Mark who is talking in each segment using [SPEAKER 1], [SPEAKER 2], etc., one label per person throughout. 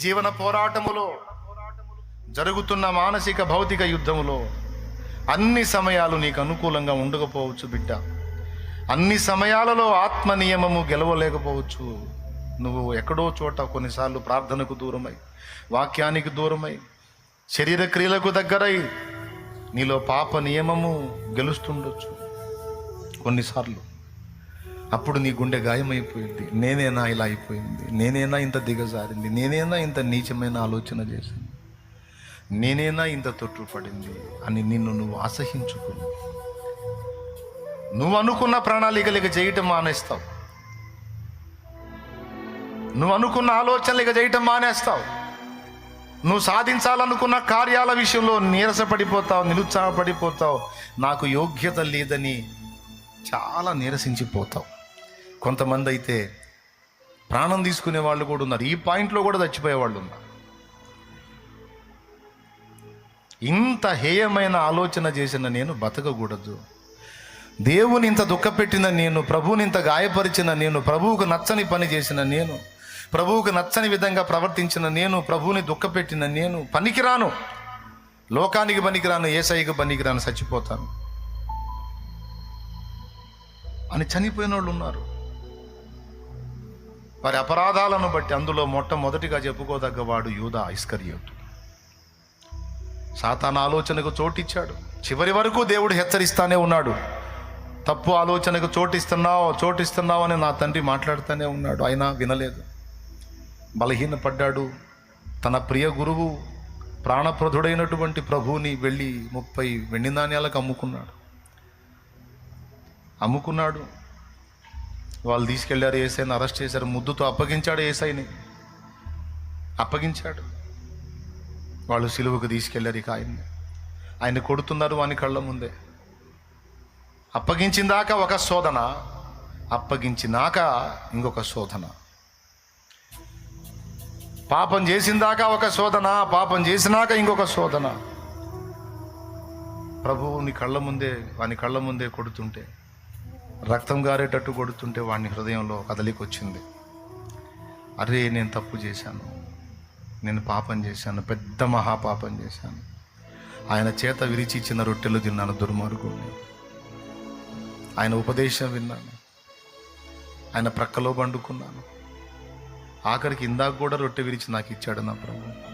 [SPEAKER 1] జీవన పోరాటములో జరుగుతున్న మానసిక భౌతిక యుద్ధములో అన్ని సమయాలు నీకు అనుకూలంగా ఉండకపోవచ్చు బిడ్డ. అన్ని సమయాలలో ఆత్మ నియమము గెలవలేకపోవచ్చు. నువ్వు ఎక్కడో చోట కొన్నిసార్లు ప్రార్థనకు దూరమై వాక్యానికి దూరమై శరీర క్రియలకు దగ్గరై నీలో పాప నియమము గెలుస్తుండొచ్చు. కొన్నిసార్లు అప్పుడు నీ గుండె గాయమైపోయింది. నేనేనా ఇలా అయిపోయింది? నేనేనా ఇంత దిగజారింది? నేనేనా ఇంత నీచమైన ఆలోచన చేసింది? నేనేనా ఇంత తొట్టుపడింది అని నిన్ను నువ్వు అసహించుకుని నువ్వు అనుకున్న ప్రణాళికలు చేయటం మానేస్తావు. నువ్వు అనుకున్న ఆలోచనలు ఇక చేయటం మానేస్తావు. నువ్వు సాధించాలనుకున్న కార్యాల విషయంలో నీరసపడిపోతావు నిరుత్సాహపడిపోతావు. నాకు యోగ్యత లేదని చాలా నీరసించిపోతావు. కొంతమంది అయితే ప్రాణం తీసుకునే వాళ్ళు కూడా ఉన్నారు. ఈ పాయింట్లో కూడా చచ్చిపోయే వాళ్ళు ఉన్నారు. ఇంత హేయమైన ఆలోచన చేసిన నేను బతకకూడదు. దేవుని ఇంత దుఃఖపెట్టిన నేను ప్రభువుని ఇంత గాయపరిచిన నేను ప్రభువుకు నచ్చని పని చేసిన నేను ప్రభువుకు నచ్చని విధంగా ప్రవర్తించిన నేను ప్రభువుని దుఃఖపెట్టిన నేను పనికిరాను. లోకానికి పనికిరాను ఏసైకి పనికిరాను చచ్చిపోతాను. అని చనిపోయిన వాళ్ళు ఉన్నారు. వారి అపరాధాలను బట్టి అందులో మొట్టమొదటిగా చెప్పుకోదగ్గ వాడు యూదా ఇస్కరియోతు. సాతాన ఆలోచనకు చోటిచ్చాడు. చివరి వరకు దేవుడు హెచ్చరిస్తానే ఉన్నాడు. తప్పు ఆలోచనకు చోటిస్తున్నావు చోటిస్తున్నావు అని నా తండ్రి మాట్లాడుతూనే ఉన్నాడు. అయినా వినలేదు. బలహీనపడ్డాడు. తన ప్రియ గురువు ప్రాణప్రధుడైనటువంటి ప్రభువుని వెళ్ళి ముప్పై వెండి నాణ్యాలకు అమ్ముకున్నాడు. అమ్ముకున్నాడు. వాళ్ళు తీసుకెళ్ళారు ఏసైని అరెస్ట్ చేశారు. ముద్దుతో అప్పగించాడు ఏసైని. అప్పగించాడు. వాళ్ళు సిలువకు తీసుకెళ్ళారు ఇక ఆయన్ని. ఆయన కొడుతున్నారు వాని కళ్ళ ముందే. అప్పగించిందాక ఒక శోధన అప్పగించినాక ఇంకొక శోధన. పాపం చేసిందాక ఒక శోధన పాపం చేసినాక ఇంకొక శోధన. ప్రభువుని కళ్ళ ముందే వాని కళ్ళ ముందే కొడుతుంటే రక్తం గారేటట్టు కొడుతుంటే వాడిని హృదయంలో కదలికి వచ్చింది అరే నేను తప్పు చేశాను. నేను పాపం చేశాను. పెద్ద మహాపాపం చేశాను. ఆయన చేత విరిచి ఇచ్చిన రొట్టెలు తిన్నాను దుర్మార్గుడిని ఆయన ఉపదేశం విన్నాను. ఆయన ప్రక్కలో పండుకున్నాను. ఆఖరికి ఇందాక కూడా రొట్టె విరిచి నాకు ఇచ్చాడు నా ప్రభు.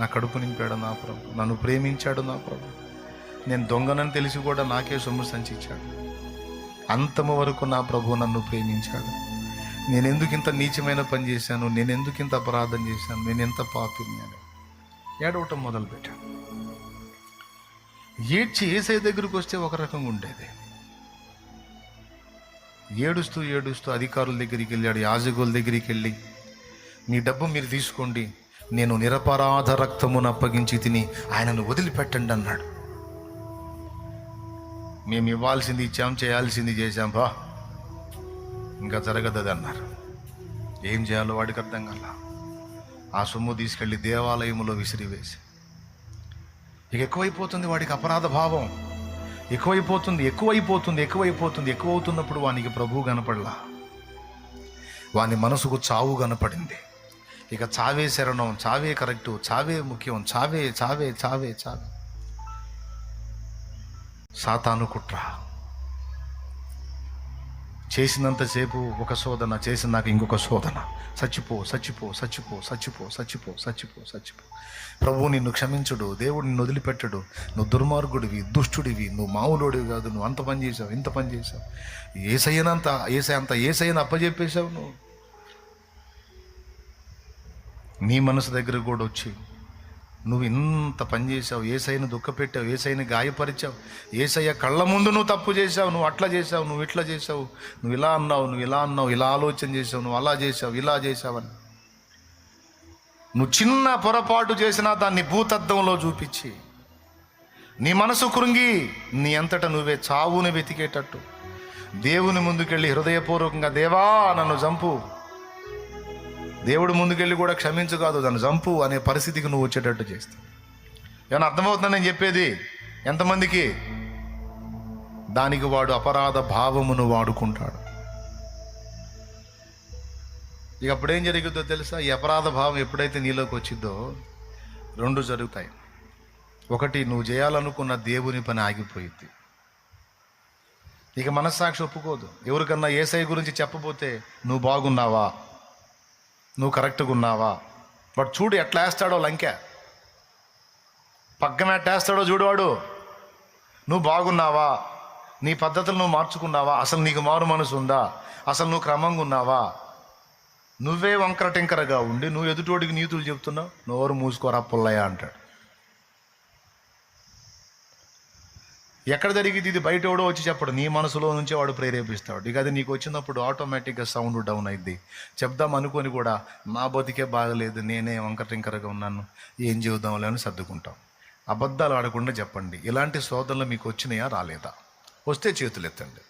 [SPEAKER 1] నా కడుపు నింపాడు నా ప్రభు. నన్ను ప్రేమించాడు నా ప్రభు. నేను దొంగనని తెలిసి కూడా నాకే సొమ్ము సంచిచ్చాడు. అంతము వరకు నా ప్రభు నన్ను ప్రేమించాడు. నేను ఎందుకు ఇంత నీచమైన పని చేశాను? నేను ఎందుకు ఇంత అపరాధం చేశాను? నేను ఎంత పాపిని అని ఏడవటం మొదలుపెట్టాను ఏడ్చి ఏసై దగ్గరికి వస్తే ఒక రకంగా ఉండేది. ఏడుస్తూ ఏడుస్తూ అధికారుల దగ్గరికి వెళ్ళాడు యాజకుల దగ్గరికి వెళ్ళి మీ డబ్బు మీరు తీసుకోండి నేను నిరపరాధ రక్తమును అప్పగించి తిని ఆయనను వదిలిపెట్టండి అన్నాడు. మేము ఇవ్వాల్సింది ఇచ్చాం చేయాల్సింది చేశాం బా. ఇంకా జరగదు అన్నారు ఏం చేయాలో వాడికి అర్థం కాల. ఆ సొమ్ము తీసుకెళ్ళి దేవాలయంలో విసిరివేసి. ఇక ఎక్కువైపోతుంది వాడికి అపరాధ భావం. ఎక్కువైపోతుంది ఎక్కువైపోతుంది ఎక్కువైపోతుంది ఎక్కువ అవుతున్నప్పుడు వానికి ప్రభువు కనపడలా. వాని మనసుకు చావు కనపడింది. ఇక చావే శరణం చావే కరెక్టు చావే ముఖ్యం చావే చావే చావే చావే. సాతాను కుట్ర. చేసినంతసేపు ఒక శోధన చేసినాక ఇంకొక శోధన. చచ్చిపో చచ్చిపో చచ్చిపో చచ్చిపో చచ్చిపో చచ్చిపో చచ్చిపో ప్రభువు నిన్ను క్షమించుడు దేవుడు నిన్ను వదిలిపెట్టడు. నువ్వు దుర్మార్గుడివి దుష్టుడివి నువ్వు మామూలుడివి కాదు నువ్వు అంత పని చేసావు ఇంత పని చేసావు ఏసయ్యనంత ఏసై అంత ఏసయ్యను అప్పచెప్పేశావు నువ్వు. నీ మనసు దగ్గర కూడా వచ్చి నువ్వు ఇంత పని చేసావు ఏసైని దుఃఖపెట్టావు ఏసైని గాయపరిచావు ఏసయ్య కళ్ళ ముందు నువ్వు తప్పు చేసావు నువ్వు అట్లా చేసావు నువ్వు ఇట్లా చేసావు నువ్వు ఇలా అన్నావు నువ్వు ఇలా అన్నావు ఇలా ఆలోచన చేసావు నువ్వు అలా చేసావు ఇలా చేసావని నువ్వు చిన్న పొరపాటు చేసినా దాన్ని భూతద్దంలో చూపించి నీ మనసు కృంగి నీ అంతటా నువ్వే చావుని వెతికేటట్టు. దేవుని ముందుకెళ్ళి హృదయపూర్వకంగా దేవా నన్ను చంపు. దేవుడు ముందుకెళ్ళి కూడా క్షమించు కాదు దాన్ని చంపు అనే పరిస్థితికి నువ్వు వచ్చేటట్టు చేస్తావు. ఏమైనా అర్థమవుతుందా నేను చెప్పేది? ఎంతమందికి? దానికి వాడు అపరాధ భావమును వాడుకుంటాడు. ఇక అప్పుడేం జరుగుతుందో తెలుసా? ఈ అపరాధ భావం ఎప్పుడైతే నీలోకి వచ్చిందో రెండు జరుగుతాయి. ఒకటి నువ్వు చేయాలనుకున్న దేవుని పని ఆగిపోయింది ఇక మనస్సాక్షి ఒప్పుకోదు. ఎవరికన్నా ఏసై గురించి చెప్పబోతే నువ్వు బాగున్నావా? నువ్వు కరెక్ట్గా ఉన్నావా? బట్ చూడు ఎట్లా వేస్తాడో లంకె. పక్కన ఎట్టేస్తాడో చూడువాడు నువ్వు బాగున్నావా? నీ పద్ధతులు నువ్వు మార్చుకున్నావా? అసలు నీకు మారు మనసు ఉందా? అసలు నువ్వు క్రమంగా ఉన్నావా? నువ్వే వంకర టింకరగా ఉండి నువ్వు ఎదుటోడికి నీతులు చెప్తున్నావు నోరు మూసుకోరా పుల్లయ్య అంటాడు. ఎక్కడ జరిగింది ఇది? బయట ఎవడో వచ్చి చెప్పడు. నీ మనసులో నుంచే వాడు ప్రేరేపిస్తాడు. ఇక అది నీకు వచ్చినప్పుడు ఆటోమేటిక్గా సౌండ్ డౌన్ అయింది చెప్దాం అనుకొని కూడా నా బతికే బాగలేదు. నేనే వంకర టింకరగా ఉన్నాను. ఏం చేద్దాంలే అని సర్దుకుంటాం. అబద్ధాలు ఆడకుండా చెప్పండి. ఇలాంటి శోధనలు మీకు వచ్చినాయా? రాలేదా? వస్తే చేతులు ఎత్తండి